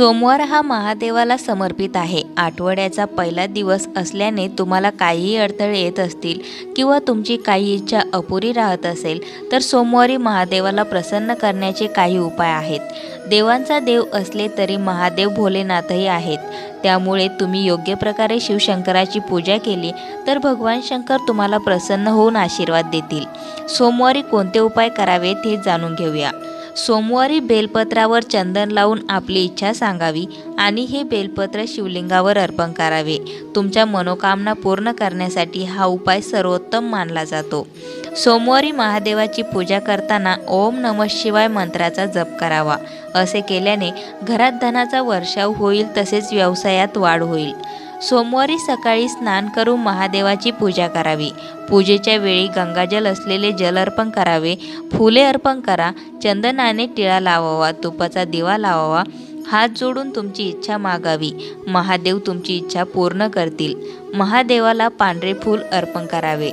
सोमवार हा महादेवाला समर्पित आहे. आठवड्याचा पहिला दिवस असल्याने तुम्हाला काहीही अडथळे येत असतील किंवा तुमची काही इच्छा अपुरी राहत असेल तर सोमवारी महादेवाला प्रसन्न करण्याचे काही उपाय आहेत. देवांचा देव असले तरी महादेव भोलेनाथही आहेत. त्यामुळे तुम्ही योग्य प्रकारे शिवशंकराची पूजा केली तर भगवान शंकर तुम्हाला प्रसन्न होऊन आशीर्वाद देतील. सोमवारी कोणते उपाय करावेत हे जाणून घेऊया. सोमवारी बेलपत्रावर चंदन लावून आपली इच्छा सांगावी आणि हे बेलपत्र शिवलिंगावर अर्पण करावे. तुमच्या मनोकामना पूर्ण करण्यासाठी हा उपाय सर्वोत्तम मानला जातो. सोमवारी महादेवाची पूजा करताना ओम नम शिवाय मंत्राचा जप करावा. असे केल्याने घरात धनाचा वर्षाव होईल तसेच व्यवसायात वाढ होईल. सोमवारी सकाळी स्नान करून महादेवाची पूजा करावी. पूजेच्या वेळी गंगाजल असलेले जल अर्पण करावे. फुले अर्पण करा. चंदनाने टिळा लावावा. तुपाचा दिवा लावावा. हात जोडून तुमची इच्छा मागावी. महादेव तुमची इच्छा पूर्ण करतील. महादेवाला पांढरे फूल अर्पण करावे.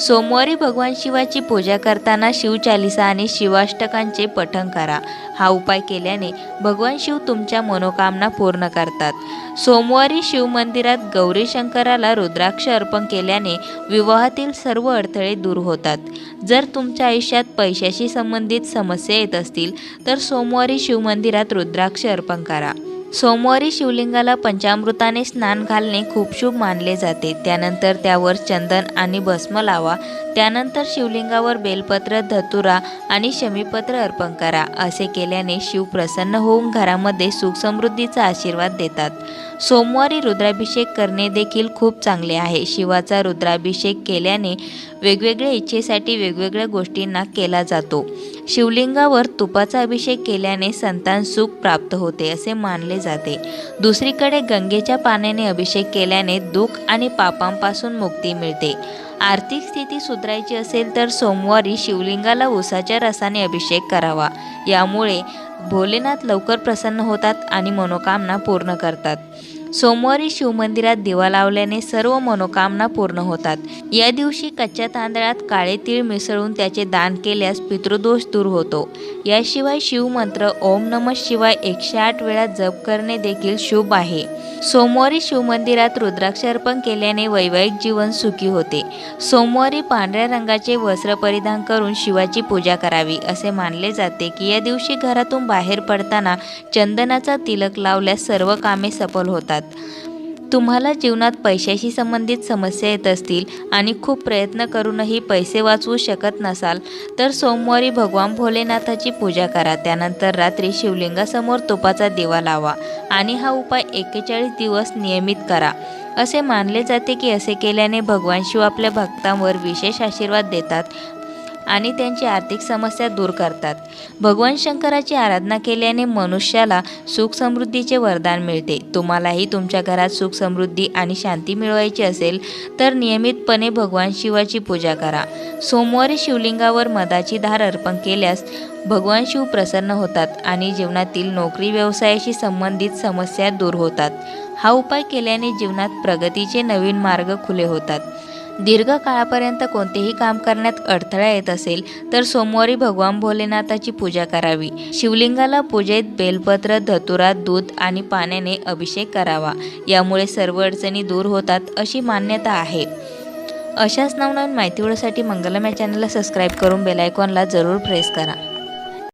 सोमवारी भगवान शिवाची पूजा करताना शिवचालिसा आणि शिवाष्टकांचे पठण करा. हा उपाय केल्याने भगवान शिव तुमच्या मनोकामना पूर्ण करतात. सोमवारी शिवमंदिरात गौरी शंकराला रुद्राक्ष अर्पण केल्याने विवाहातील सर्व अडथळे दूर होतात. जर तुमच्या आयुष्यात पैशाशी संबंधित समस्या येत असतील तर सोमवारी शिवमंदिरात रुद्राक्ष अर्पण करा. सोमवारी शिवलिंगाला पंचामृताने स्नान घालणे खूप शुभ मानले जाते. त्यानंतर त्यावर चंदन आणि भस्म लावा. त्यानंतर शिवलिंगावर बेलपत्र धतुरा आणि शमीपत्र अर्पण करा. असे केल्याने शिव प्रसन्न होऊन घरामध्ये सुख समृद्धीचा आशीर्वाद देतात. सोमवारी रुद्राभिषेक करणे देखील खूप चांगले आहे. शिवाचा रुद्राभिषेक केल्याने वेगवेगळ्या इच्छेसाठी वेगवेगळ्या गोष्टींना केला जातो. शिवलिंगावर तुपाचा अभिषेक केल्याने संतान सुख प्राप्त होते असे मानले जाते. दुसरीकडे गंगेच्या पाण्याने अभिषेक केल्याने दुःख आणि पापांपासून मुक्ती मिळते. आर्थिक स्थिती सुधारायची असेल तर सोमवारी शिवलिंगाला उसाच्या रसाने अभिषेक करावा. यामुळे भोलेनाथ लवकर प्रसन्न होतात आणि मनोकामना पूर्ण करतात. सोमवारी शिवमंदिरात दिवा लावल्याने सर्व मनोकामना पूर्ण होतात. या दिवशी कच्च्या तांदळात काळे तीळ मिसळून त्याचे दान केल्यास पितृदोष दूर होतो. याशिवाय शिवमंत्र ओम नम शिवाय एकशे आठ वेळा जप करणे देखील शुभ आहे. सोमवारी शिवमंदिरात रुद्राक्ष अर्पण केल्याने वैवाहिक जीवन सुखी होते. सोमवारी पांढऱ्या रंगाचे वस्त्र परिधान करून शिवाची पूजा करावी असे मानले जाते की या दिवशी घरातून बाहेर पडताना चंदनाचा तिलक लावल्यास सर्व कामे सफल होतात. तुम्हाला जीवनात पैशाशी संबंधित समस्या येत असतील आणि खूप प्रयत्न करूनही पैसे वाचवू शकत नसाल तर सोमवारी भगवान भोलेनाथाची पूजा करा. त्यानंतर रात्री शिवलिंगासमोर तुपाचा दिवा लावा आणि हा उपाय एक्केचाळीस दिवस नियमित करा. असे मानले जाते की असे केल्याने भगवान शिव आपल्या भक्तांवर विशेष आशीर्वाद देतात आणि त्यांची आर्थिक समस्या दूर करतात. भगवान शंकराची आराधना केल्याने मनुष्याला सुख समृद्धीचे वरदान मिळते. तुम्हालाही तुमच्या घरात सुख समृद्धी आणि शांती मिळवायची असेल तर नियमितपणे भगवान शिवाची पूजा करा. सोमवारी शिवलिंगावर मधाची धार अर्पण केल्यास भगवान शिव प्रसन्न होतात आणि जीवनातील नोकरी व्यवसायाशी संबंधित समस्या दूर होतात. हा उपाय केल्याने जीवनात प्रगतीचे नवीन मार्ग खुले होतात. दीर्घ काळापर्यंत कोणतेही काम करण्यात अडथळा येत असेल तर सोमवारी भगवान भोलेनाथाची पूजा करावी. शिवलिंगाला पूजेत बेलपत्र धतुरा दूध आणि पाण्याने अभिषेक करावा. यामुळे सर्व अडचणी दूर होतात अशी मान्यता आहे. अशाच नवनवीन माहितीवसाठी मंगलम या चॅनलला सबस्क्राईब करून बेलायकॉनला जरूर प्रेस करा.